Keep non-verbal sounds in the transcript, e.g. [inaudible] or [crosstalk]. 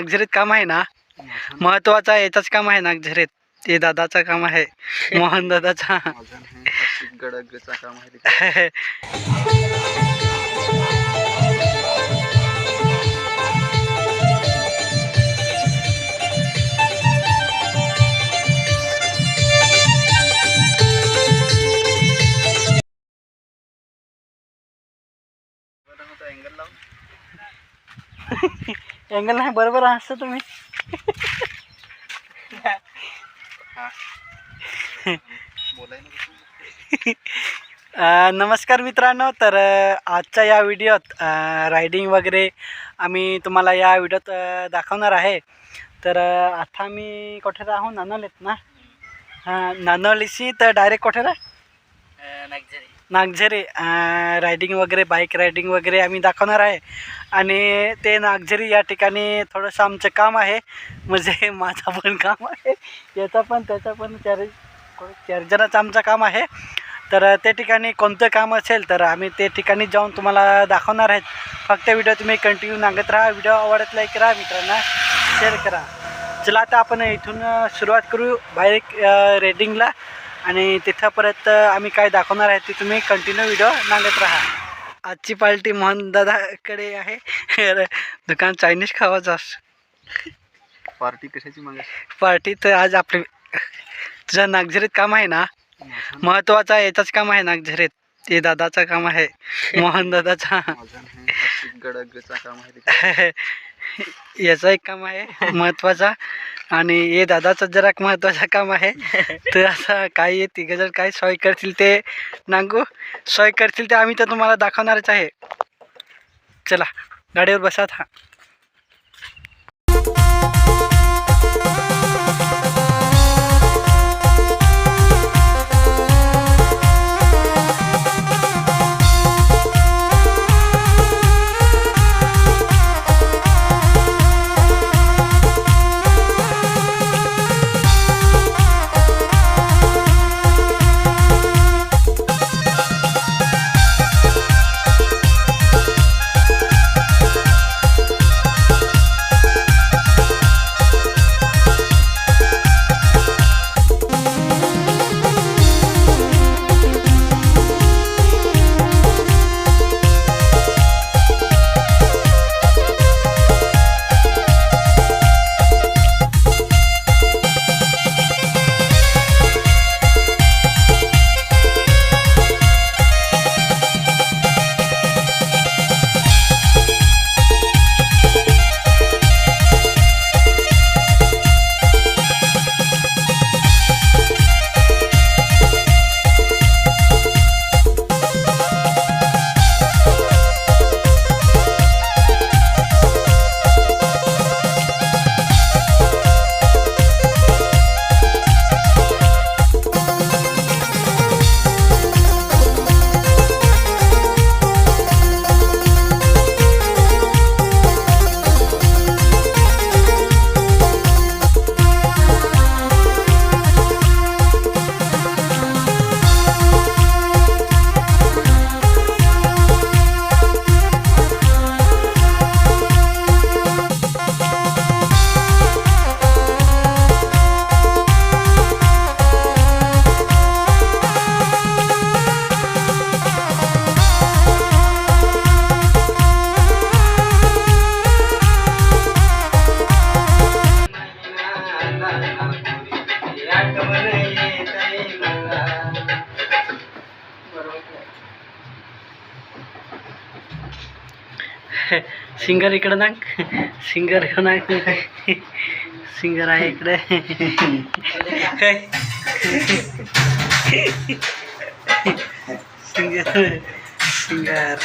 नागझरीत काम आहे ना? महत्त्वाचा याचाच काम आहे नागझरीत. ते दादाचं काम आहे मोहन दादाचा. काम आहे अँगल लावून अँगल नाही बरोबर असतं तुम्ही. अ, नमस्कार मित्रांनो तर अ, आजच्या या व्हिडिओत रायडिंग वगैरे आम्ही तुम्हाला या व्हिडिओत अ, दाखवणार आहे. तर अ, आता मी कुठे राहू नानोलीत ना? हां नानोलीशी तर डायरेक्ट कुठे रा नागझरी रायडिंग वगैरे बाईक रायडिंग वगैरे आम्ही दाखवणार आहे. आणि ते नागझरी या ठिकाणी थोडंसं आमचं काम आहे. म्हणजे [laughs] माझं पण काम आहे. याचा पण त्याचा पण चार चार जणांचं आमचं काम आहे. तर त्या ठिकाणी कोणतं काम असेल तर आम्ही ते ठिकाणी जाऊन तुम्हाला दाखवणार आहेत फक्त व्हिडिओ तुम्ही कंटिन्यू नागत राहा. व्हिडिओ आवडत लाईक करा. मित्रांना शेअर करा. चला आता आपण इथून सुरुवात करू. बाईक रेडिंगला आणि तिथंपर्यंत आम्ही काय दाखवणार आहे ते तुम्ही कंटिन्यू व्हिडिओ नागत राहा. आजची पार्टी मोहन दादाकडे आहे दुकान चायनीज खावाचं पार्टी कशाची मागे पार्टी तर आज आपली तुझं नागझरीत काम आहे ना? महत्त्वाचा याचाच काम आहे नागझरीत. ते दादाचं काम आहे [laughs] मोहन दादाचा काम आहे [laughs] याचं एक काम आहे महत्त्वाचा. आणि हे दादाचं जरा महत्वाचं काम आहे. [laughs] तर असं काही तिघं जर काही सोय करतील ते नांगू. सोय करतील ते आम्ही तर तुम्हाला दाखवणारच आहे. चला गाडीवर बसा हा सिंगर इकडं ना सिंगर ना सिंगर आहे इकडे. Singer singer.